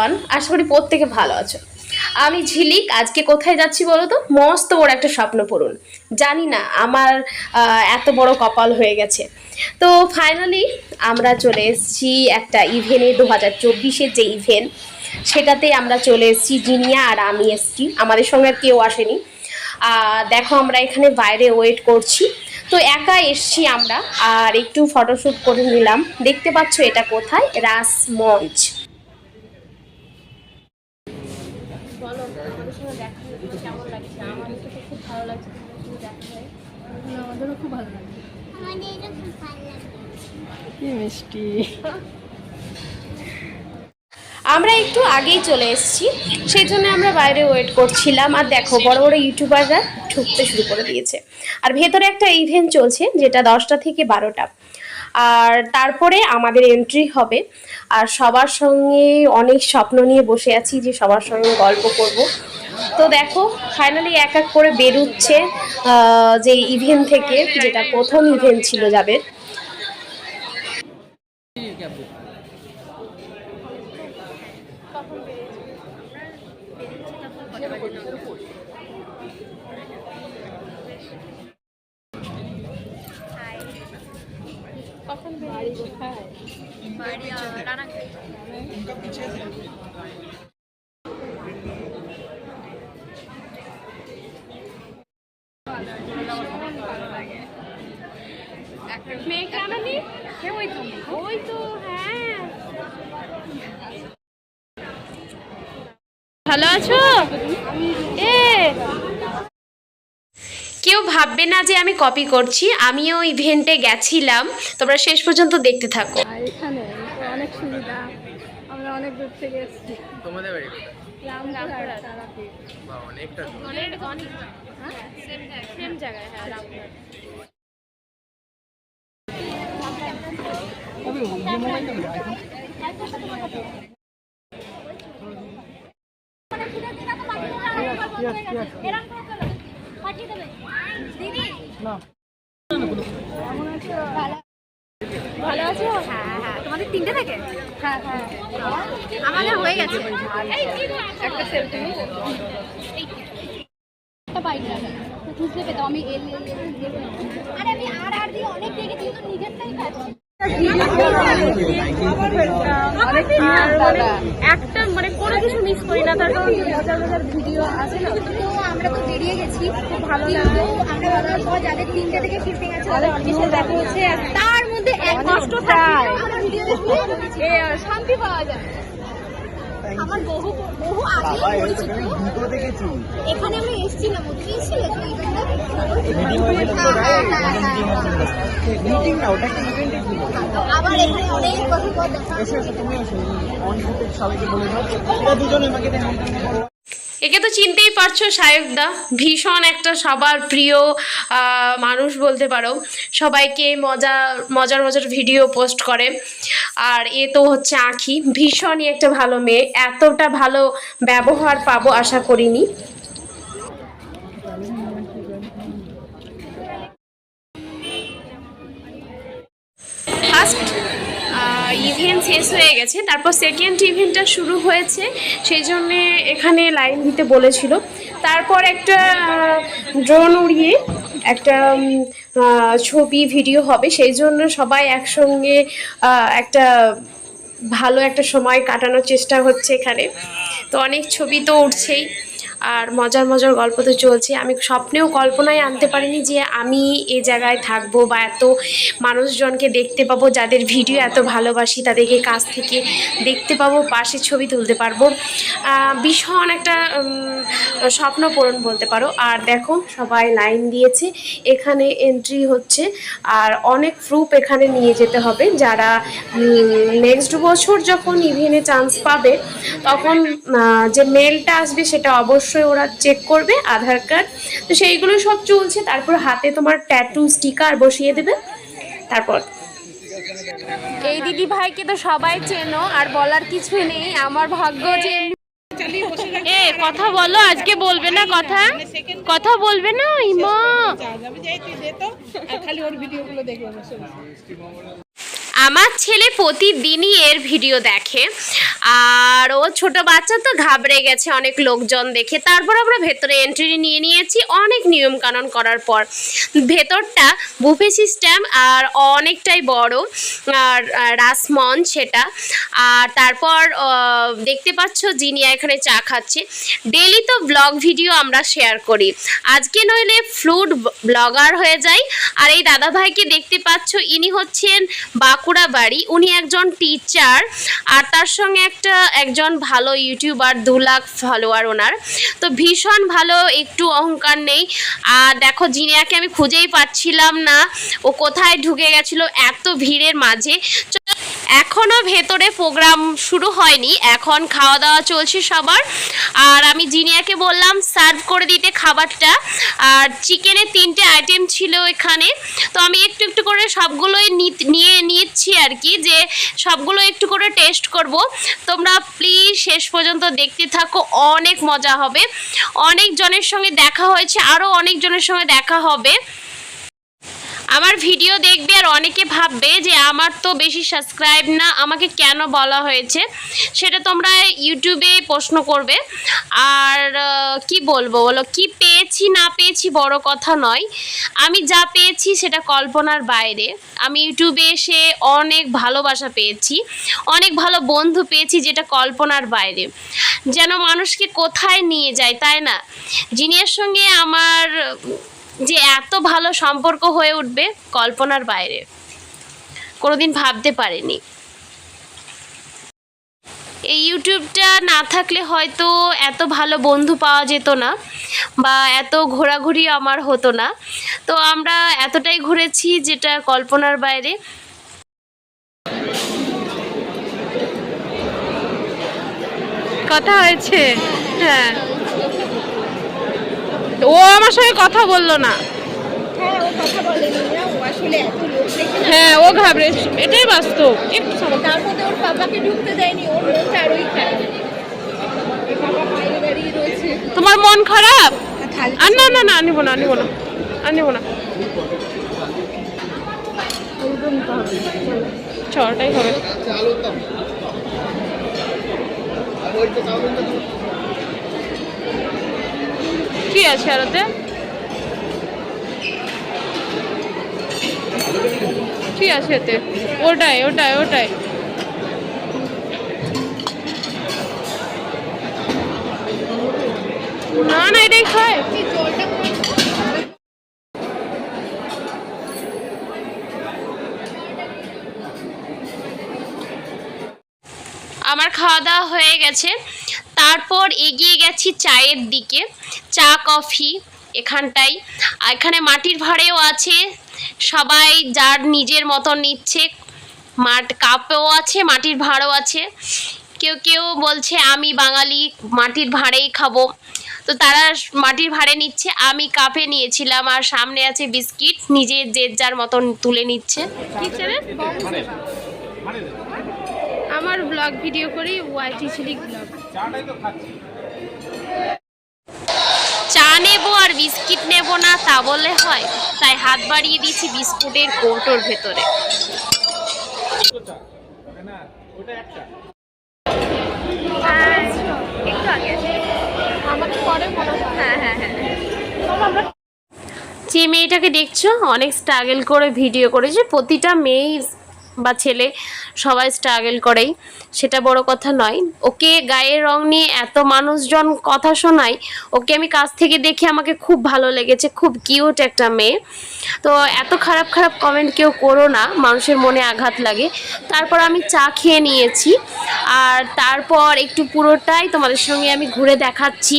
Everyone আশা করি প্রত্যেকে ভালো আছো। আমি ঝিলিক, আজকে কোথায় যাচ্ছি বলো তো মস্ত বড় একটা স্বপ্ন পূরণ। জানি না, আমার এত বড় কপাল হয়ে গেছে। তো ফাইনালি আমরা চলে এসেছি একটা ইভেন্টে দু হাজার চব্বিশের যে ইভেন্ট সেটাতে আমরা চলে এসেছি জিনিয়া আর আমি এসেছি। আমাদের সঙ্গে আর কেউ আসেনি। দেখো আমরা এখানে বাইরে ওয়েট করছি। তো একা এসছি আমরা, আর একটু ফটোশ্যুট করে নিলাম। দেখতে পাচ্ছ এটা কোথায়? রাস মঞ্চ বলো আমাদের সঙ্গে দেখা হয়ে কেমন লাগছে আমাদের তো খুব ভালো লাগছে তোমাদের সঙ্গে দেখা হয়ে আমাদেরও খুব ভালো লাগে আমাদেরও খুব ভালো লাগে মিষ্টি। আমরা একটু আগেই চলে এসেছি, সেই জন্য আমরা বাইরে ওয়েট করছিলাম। আর দেখো, বড় বড় ইউটিউবাররা ঢুকতে শুরু করে দিয়েছে। আর ভেতরে একটা ইভেন্ট চলছে, যেটা দশটা থেকে বারোটা। আর তারপরে আমাদের এন্ট্রি হবে। আর সবার সঙ্গে অনেক স্বপ্ন নিয়ে বসে আছি যে সবার সঙ্গে গল্প করব। তো দেখো ফাইনালি এক এক করে বেরুচ্ছে যে ইভেন্ট থেকে, যেটা প্রথম ইভেন্ট ছিল যাদের। ওই তো হ্যাঁ। ভালো আছো? এ। কেউ ভাববে না যে আমি কপি করছি আমিও ইভেন্টে গেছিলাম। তোমরা শেষ পর্যন্ত দেখতে থাকো। এখানে অনেক সুবিধা আমরা অনেক দূর থেকে এসেছি। তোমাদের বাড়ি? অনেকটা অনেক অনেক সেম জায়গায় হ্যাঁ রামপুরহাট। ভালো আছো? হ্যাঁ হ্যাঁ। তোমাদের তিনটে থেকে? হ্যাঁ হ্যাঁ। আমাদের হয়ে গেছে। একটা সেলফি খুঁজতে পেতাম আমি এল এল আরে আমি আর আর দিয়ে অনেক দেখেছি তো নিজেরটাই কাজ। অনেক মানে একটা মানে কোনো কিছু মিস করি না তার কারণ হাজার হাজার ভিডিও আছে না। তো আমরা তো বেরিয়ে গেছি। খুব ভালো কিন্তু আমরা বেরোনোর পর যাদের তিনটে থেকে তাদের অফিসে দেখা হচ্ছে। তার মধ্যে এক কষ্ট থাকে শান্তি পাওয়া যায়। আমার বহু বহু আগে পরিচিত। এখানে আমরা এসেছিলাম মধ্যে এসেছিলে তো মিটিং না ওটা একটা ইভেন্টে ছিল। আবার এখানে অনেক কথা কথা দেখা তুমি সবাইকে বলে দাও। দুজনে আমাকে একে তো চিনতেই পারছ সায়কদা ভীষণ একটা সবার প্রিয় মানুষ বলতে পারো। সবাইকে মজা, মজার মজার ভিডিও পোস্ট করে। আর এ তো হচ্ছে আঁখি। ভীষণই একটা ভালো মেয়ে। এতটা ভালো ব্যবহার পাবো আশা করিনি। ফার্স্ট ইভেন্ট শেষ হয়ে গেছে। তারপর সেকেন্ড ইভেন্টটা শুরু হয়েছে। সেই জন্যে এখানে লাইন দিতে বলেছিল। তারপর একটা ড্রোন উড়িয়ে একটা ছবি ভিডিও হবে। সেই জন্য সবাই একসঙ্গে একটা ভালো একটা সময় কাটানোর চেষ্টা হচ্ছে এখানে। তো অনেক ছবি তো উঠছেই। আর মজার মজার গল্প তো চলছে। আমি স্বপ্নেও কল্পনায় আনতে পারিনি যে আমি এ জায়গায় থাকব বা এত মানুষজনকে দেখতে পাবো, যাদের ভিডিও এত ভালোবাসি, তাদেরকে কাছ থেকে দেখতে পাবো, পাশে ছবি তুলতে পারব। ভীষণ একটা স্বপ্ন পূরণ বলতে পারো। আর দেখো, সবাই লাইন দিয়েছে, এখানে এন্ট্রি হচ্ছে। আর অনেক প্রুফ এখানে নিয়ে যেতে হবে। যারা নেক্সট বছর যখন ইভেন্টে চান্স পাবে, তখন যে মেলটা আসবে, সেটা অবশ্যই ওরা চেক করবে আধার কার্ড তো সেইগুলো সব চলছে তারপর হাতে তোমার ট্যাটু স্টিকার বসিয়ে দেবে। তারপর। এই দিদি ভাইকে তো সবাই চেনো আর বলার কিছু নেই আমার ভাগ্য যে এ কথা বলো আজকে বলবে না কথা। কথা বলবে না ইমা। খালি ওর ভিডিওগুলো দেখব বসে আমার ছেলে প্রতিদিনই এর ভিডিও দেখে। আর ও ছোট বাচ্চা তো ঘাবড়ে গেছে অনেক লোকজন দেখে। তারপর আমরা ভেতরে এন্ট্রি নিয়ে নিয়েছি, অনেক নিয়ম কানুন করার পর। ভেতরটা বুফে সিস্টেম আর অনেকটাই বড়, আর রাসমঞ্চ সেটা। আর তারপর দেখতে পাচ্ছ জিনিয়া এখানে চা খাচ্ছে। ডেলি তো ব্লগ ভিডিও আমরা শেয়ার করি। আজকে নইলে ফ্লুড ব্লগার হয়ে যাই। আর এই দাদা ভাইকে দেখতে পাচ্ছ, ইনি হচ্ছেন বাঁকুড়া বাড়ি উনি একজন টিচার আর তার সঙ্গে একটা একজন ভালো ইউটিউবার, দু লাখ ফলোয়ার ওনার। তো ভীষণ ভালো, একটু অহংকার নেই। আর দেখো, জিনিয়াকে আমি খুঁজেই পাচ্ছিলাম না। ও কোথায় ঢুকে গেছিল, এত ভিড়ের মাঝে। চ- এখনও ভেতরে প্রোগ্রাম শুরু হয়নি, এখন খাওয়া দাওয়া চলছে সবার। আর আমি জিনিয়াকে বললাম, সার্ভ করে দিতে খাবারটা। আর চিকেনের তিনটে আইটেম ছিল এখানে। তো আমি একটু একটু করে সবগুলোই নিয়ে নিচ্ছি আর কি, যে সবগুলো একটু করে টেস্ট করব। তোমরা প্লিজ শেষ পর্যন্ত দেখতে থাকো, অনেক মজা হবে। অনেক জনের সঙ্গে দেখা হয়েছে আরও অনেক জনের সঙ্গে দেখা হবে। আমার ভিডিও দেখবে আর অনেকে ভাববে যে আমার তো বেশি সাবস্ক্রাইব না, আমাকে কেন বলা হয়েছে? সেটা তোমরা ইউটিউবে প্রশ্ন করবে। আর কি বলব বলো? কি পেয়েছি, না পেয়েছি বড় কথা নয়। আমি যা পেয়েছি সেটা কল্পনার বাইরে। আমি ইউটিউবে এসে অনেক ভালোবাসা পেয়েছি, অনেক ভালো বন্ধু পেয়েছি যেটা কল্পনার বাইরে। যেন মানুষকে কোথায় নিয়ে যায়, তাই না? জিনিয়ার সঙ্গে আমার যে এত ভালো সম্পর্ক হয়ে উঠবে কল্পনার বাইরে। কোনোদিন ভাবতে পারিনি। এই ইউটিউবটা না থাকলে হয়তো এত ভালো বন্ধু পাওয়া যেত না বা এত ঘোরাঘুরি আমার হতো না। তো আমরা এতটাই ঘুরেছি যেটা কল্পনার বাইরে। কথা হয়েছে। হ্যাঁ। ও আমার সঙ্গে কথা বলল না। হ্যাঁ ও হ্যাঁ ঘাবড়ে। এটাই বাস্তব। একটু সামনে- তার মধ্যে ওর পাপাকে ঢুকতে দেয়নি। ওর মনটা আরোই খারাপ। তোমার মন খারাপ? আর না না না আনিব না আনিব না আনিব না। ছটাই হবে। কি আছে আর ওতে কি আছে এতে? ওটাই ওটাই ওটাই। না না এটাই খায়। আমার খাওয়া দাওয়া হয়ে গেছে। তারপর এগিয়ে গেছি চায়ের দিকে। চা কফি এখানটাই। আর এখানে মাটির ভাড়েও আছে। সবাই যার নিজের মতন নিচ্ছে। মাট কাপেও আছে মাটির ভাঁড়ও আছে। কেউ কেউ বলছে আমি বাঙালি মাটির ভাঁড়েই খাব। তো তারা মাটির ভাঁড়ে নিচ্ছে। আমি কাপে নিয়েছিলাম আর সামনে আছে বিস্কিট। নিজের যে যার মতন তুলে নিচ্ছে। আমার ব্লগ ভিডিও করি ওয়াইটি ছিলিক ব্লগ চা নেব আর বিস্কিট নেব না তা বলে হয়। তাই হাত বাড়িয়ে দিয়েছি বিস্কুটের কৌটোর ভেতরে। মনে হয় হ্যাঁ হ্যাঁ হ্যাঁ যে মেয়েটাকে দেখছ অনেক স্ট্রাগল করে ভিডিও করেছে। প্রতিটা মেয়েই বা ছেলে, সবাই স্ট্রাগল করেই। সেটা বড় কথা নয়। ওকে গায়ের রং নিয়ে এত মানুষজন কথা শোনায়, ওকে আমি কাছ থেকে দেখে আমাকে খুব ভালো লেগেছে, খুব কিউট একটা মেয়ে। তো এত খারাপ খারাপ কমেন্ট কেউ করো না, মানুষের মনে আঘাত লাগে। তারপর আমি চা খেয়ে নিয়েছি, আর তারপর একটু পুরোটাই তোমাদের সঙ্গে আমি ঘুরে দেখাচ্ছি।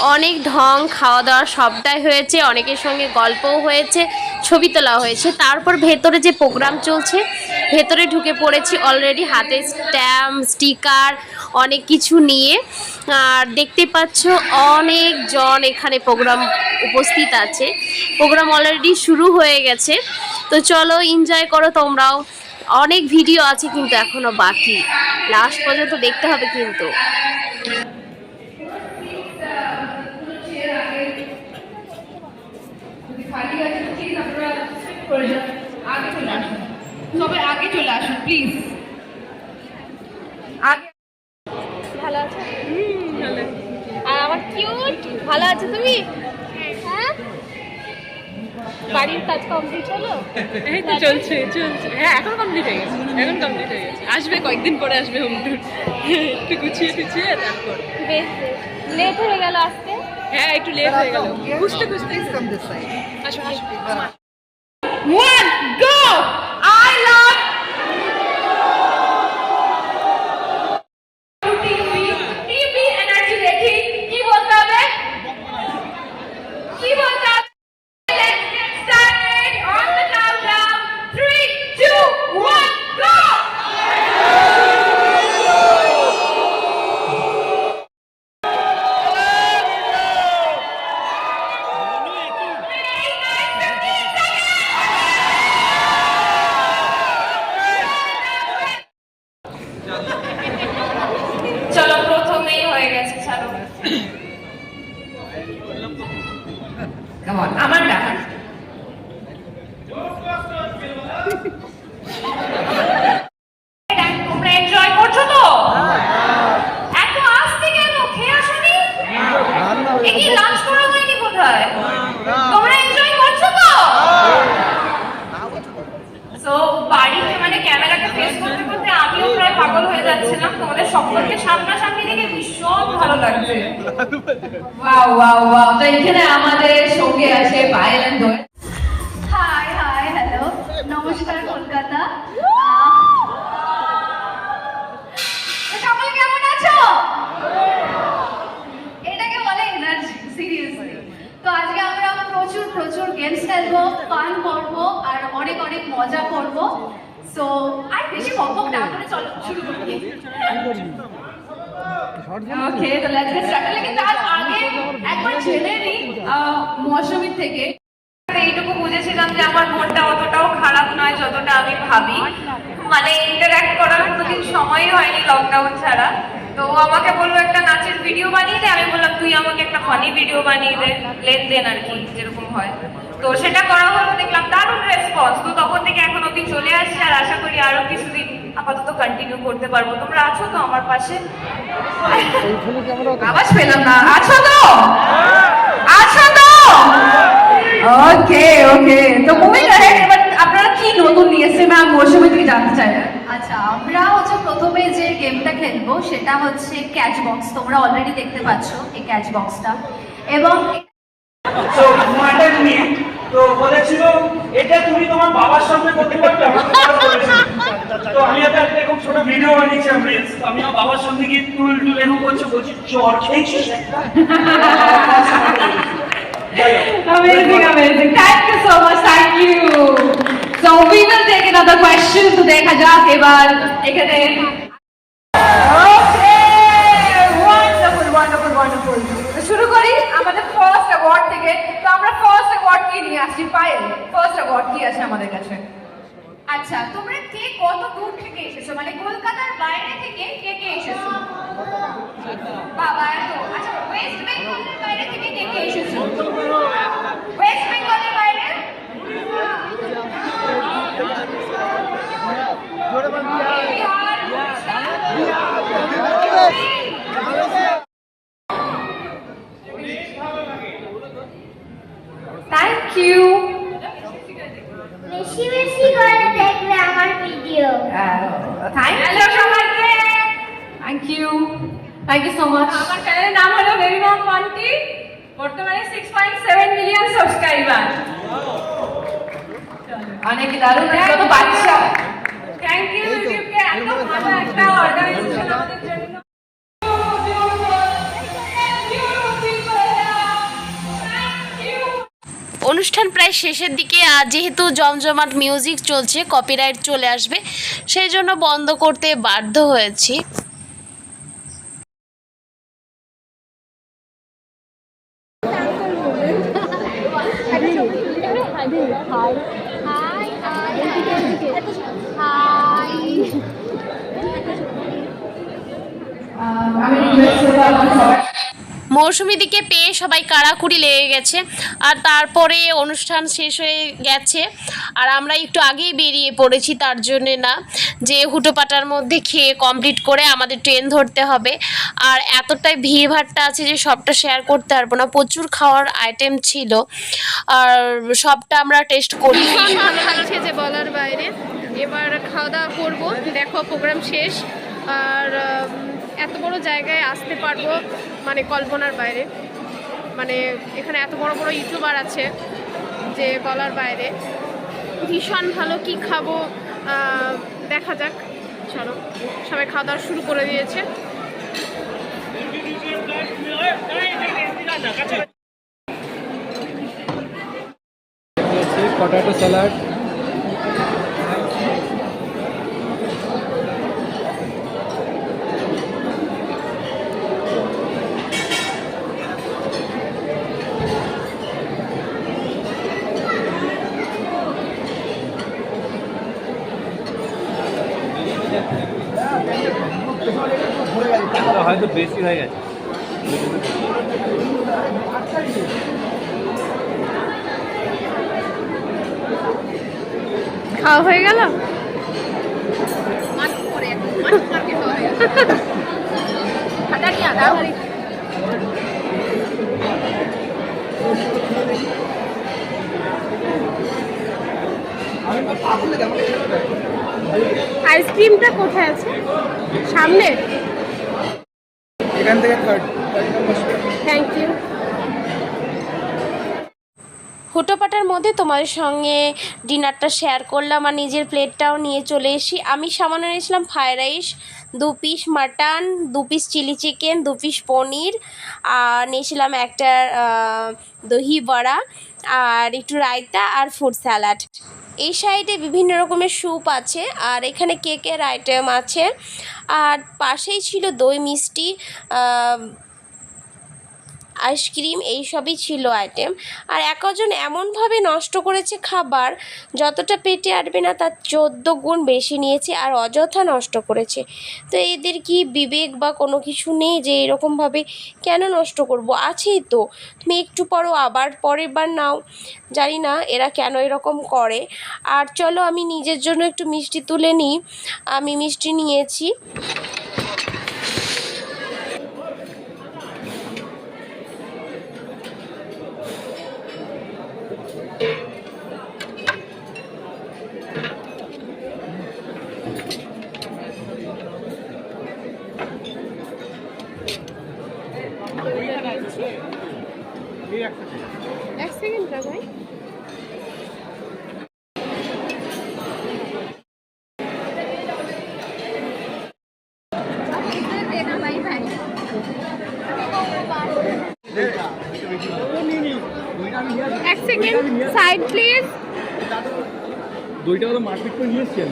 অনেক ঢং খাওয়া দাওয়া সবটাই হয়েছে, অনেকের সঙ্গে গল্পও হয়েছে, ছবি তোলা হয়েছে। তারপর ভেতরে যে প্রোগ্রাম চলছে, ভেতরে ঢুকে পড়েছি অলরেডি হাতে স্ট্যাম্প স্টিকার অনেক কিছু নিয়ে। আর দেখতে পাচ্ছ, অনেকজন এখানে প্রোগ্রাম উপস্থিত আছে। প্রোগ্রাম অলরেডি শুরু হয়ে গেছে। তো চলো এনজয় করো তোমরাও। অনেক ভিডিও আছে কিন্তু এখনও বাকি। লাস্ট পর্যন্ত দেখতে হবে কিন্তু। খালি আছে প্লিজ আপনারা করে যান আগে চলে আসুন। সবাই আগে চলে আসুন প্লিজ আগে ভালো আছো? আর আমার কিউট ভালো আছো তুমি? হ্যাঁ? বাড়ির কাজ কমপ্লিট হলো? এই তো চলছে চলছে। হ্যাঁ এখন কমপ্লিট হয়ে গেছে। এখন কমপ্লিট হয়ে গেছে। আসবে কয়েকদিন পরে আসবে হোম টুর একটু গুছিয়ে টুছিয়ে তারপর। বেশ লেট হয়ে গেল আসতে হ্যাঁ একটু লেট হয়ে গেল। খুঁজতে খুঁজতে। One, go! Wow wow wow তো এখানে আমাদের সঙ্গে আছে Payel and Doyel hi hi hello নমস্কার কলকাতা। সকলে কেমন আছো? এটাকে বলে এনার্জি সিরিয়াসলি তো আজকে আমরা প্রচুর প্রচুর গেমস খেলব ফান করব আর অনেক অনেক মজা করব। সো আর বেশি বকবক না করে চলো শুরু করি। ওকে তো লেটস গেট স্টার্টেড লেকিন তার আগে একবার জেনে নিই আহ, থেকে। এইটুকু বুঝেছিলাম যে আমার মনটা অতটাও খারাপ নয় যতটা আমি ভাবি। মানে ইন্টারঅ্যাক্ট করার কোনোদিন সময়ই হয়নি লকডাউন ছাড়া। তো আমাকে বলল একটা নাচের ভিডিও বানিয়ে দে। আমি বললাম তুই আমাকে একটা ফানি ভিডিও বানিয়ে দে লেনদেন আর কি যেরকম হয়। তো সেটা করা হলো দেখলাম দারুণ রেসপন্স তো তখন থেকে এখন অব্দি চলে আসছে আর আশা করি আরও কিছুদিন আপাতত কন্টিনিউ করতে পারব। তোমরা আছো তো আমার পাশে? আওয়াজ পেলাম না। আছো তো? আছো তো? ওকে ওকে তো মুভিং অ্যাহেড এবার আপনারা কি নতুন নিয়ে এসেছে ম্যাম মৌসুমী থেকে জানতে চাই আচ্ছা আমরা হচ্ছে প্রথমে যে গেমটা খেলব সেটা হচ্ছে ক্যাচ বক্স তোমরা অলরেডি দেখতে পাচ্ছ এই ক্যাচ বক্সটা এবং নিয়ে তো বলেছিল এটা তুমি তোমার বাবার সামনে করতে পারবে। তো আমি একটা খুব ছোট ভিডিও বানিয়েছিলাম রিলস আমি আমার বাবার সামনে গিয়ে টুল টুল এরকম করছে বলছি জ্বর খেয়েছিস একটা?" যাই Amazing, amazing. Thank you so much. Thank you. So we will take another question to যাক এবার এখানে Okay, wonderful, wonderful, wonderful. তো শুরু করি আমাদের ফার্স্ট অ্যাওয়ার্ড থেকে তো আমরা ফার্স্ট অ্যাওয়ার্ড কি নিয়ে আসছি পায়েল ফার্স্ট অ্যাওয়ার্ড কি আছে আমাদের কাছে? আচ্ছা তোমরা কে কত দূর থেকে এসেছ? মানে কলকাতার বাইরে থেকে কে কে এসেছ? বাবা, এত। আচ্ছা ওয়েস্ট বেঙ্গলের বাইরে থেকে কে কে এসেছ? ওয়েস্ট বেঙ্গলের বাইরে? থ্যাংক ইউ বেশি বেশি করে দেখবে আমার ভিডিও থ্যাংক ইউ সবাইকে। Thank you thank you so much আমার চ্যানেলের নাম হলো বেবি মম মান্টি বর্তমানে six point seven million subscriber অনেক দারুণ কত বাচ্চা। থ্যাংক ইউ ইউটিউবকে এত ভালো একটা অর্গানাইজেশন আমাদের জন্য। অনুষ্ঠান প্রায় শেষের দিকে যেহেতু জমজমাট মিউজিক চলছে কপিরাইট চলে আসবে, সেই জন্য বন্ধ করতে বাধ্য হয়েছি। মৌসুমিদিকে পেয়ে সবাই কাড়াকুড়ি লেগে গেছে। আর তারপরে অনুষ্ঠান শেষ হয়ে গেছে। আর আমরা একটু আগেই বেরিয়ে পড়েছি, তার জন্যে না। যে হুটোপাটার মধ্যে খেয়ে কমপ্লিট করে আমাদের ট্রেন ধরতে হবে। আর এতটাই ভিড়ভাট্টা আছে যে সবটা শেয়ার করতে পারব না। প্রচুর খাওয়ার আইটেম ছিল। আর সবটা আমরা টেস্ট করি। ভালো লাগছে যে বলার বাইরে এবার খাওয়া দাওয়া করব। দেখো প্রোগ্রাম শেষ। আর এত বড় জায়গায় আসতে পারব। মানে কল্পনার বাইরে। মানে এখানে এত বড় বড় ইউটিউবার আছে যে বলার বাইরে। ভীষণ ভালো কি খাব দেখা যাক। চলো, সবাই খাওয়া দাওয়া শুরু করে দিয়েছে। Potato salad? বেশি হয়ে গেছে। খাওয়া হয়ে গেল? আইসক্রিমটা কোথায় আছে? সামনে? এখান থেকে থার্ড থ্যাংক ইউ হুটোপাটার মধ্যে তোমাদের সঙ্গে ডিনারটা শেয়ার করলাম আর নিজের প্লেটটাও নিয়ে চলে এসি আমি সামান্য নিয়েছিলাম ফ্রাইড রাইস দু পিস মাটন দু পিস চিলি চিকেন দু পিস পনির, আর নিয়েছিলাম একটা দহি বড়া আর একটু রায়তা আর ফ্রুট স্যালাড এই সাইডে বিভিন্ন রকমের স্যুপ আছে আর এখানে কেকের আইটেম আছে। আর পাশেই ছিল দই মিষ্টি আইসক্রিম এইসবই ছিল আইটেম আর একজন এমনভাবে নষ্ট করেছে খাবার, যতটা পেটে আটবে না তার চোদ্দ গুণ বেশি নিয়েছে আর অযথা নষ্ট করেছে। তো এদের কি বিবেক বা কোনো কিছু নেই যে এরকমভাবে কেন নষ্ট করব? আছেই তো। তুমি একটু পরও আবার পরের বার নাও। জানি না এরা কেন এরকম করে। আর চলো আমি নিজের জন্য একটু মিষ্টি তুলে নিই। আমি মিষ্টি নিয়েছি এক সেকেন্ড না ভাই এক সেকেন্ড সাইড প্লিজ দইটা তো মারপিট করে নিয়ে এসছেন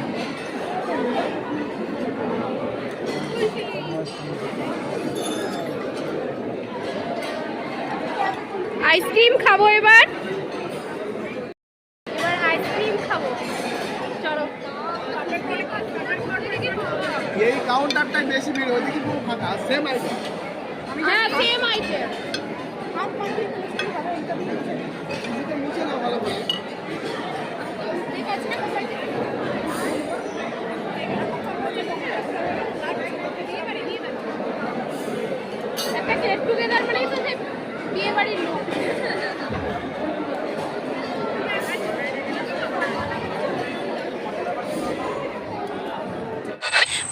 আইসক্রিম খাব এবার। এবার আইসক্রিম খাব। চলো। এই কাউন্টারটাই বেশি ভিড় ওইদিকে পুরো ফাঁকা সেম আইটেম হ্যাঁ সেম আইটেম মুছে নাও ভালো করে একটা গেট টুগেদার মানেই তো যে বিয়ে বাড়ির লোক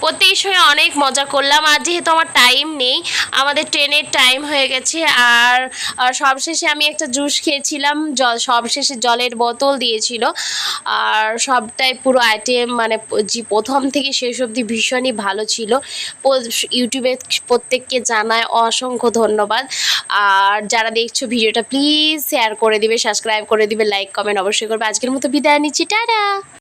প্রত্যেক সময় অনেক মজা করলাম। আর যেহেতু আমার টাইম নেই, আমাদের ট্রেনের টাইম হয়ে গেছে। আর সবশেষে আমি একটা জুস খেয়েছিলাম, জল, সবশেষে জলের বোতল দিয়েছিল। আর সবটাই পুরো আইটেম মানে যে প্রথম থেকে শেষ অবধি ভীষণই ভালো ছিল। ইউটিউবে প্রত্যেককে জানায় অসংখ্য ধন্যবাদ। আর যারা দেখছ ভিডিওটা প্লিজ শেয়ার করে দিবে সাবস্ক্রাইব করে দিবে লাইক কমেন্ট অবশ্যই করবে। আজকের মতো বিদায় নিচ্ছি। টাটা!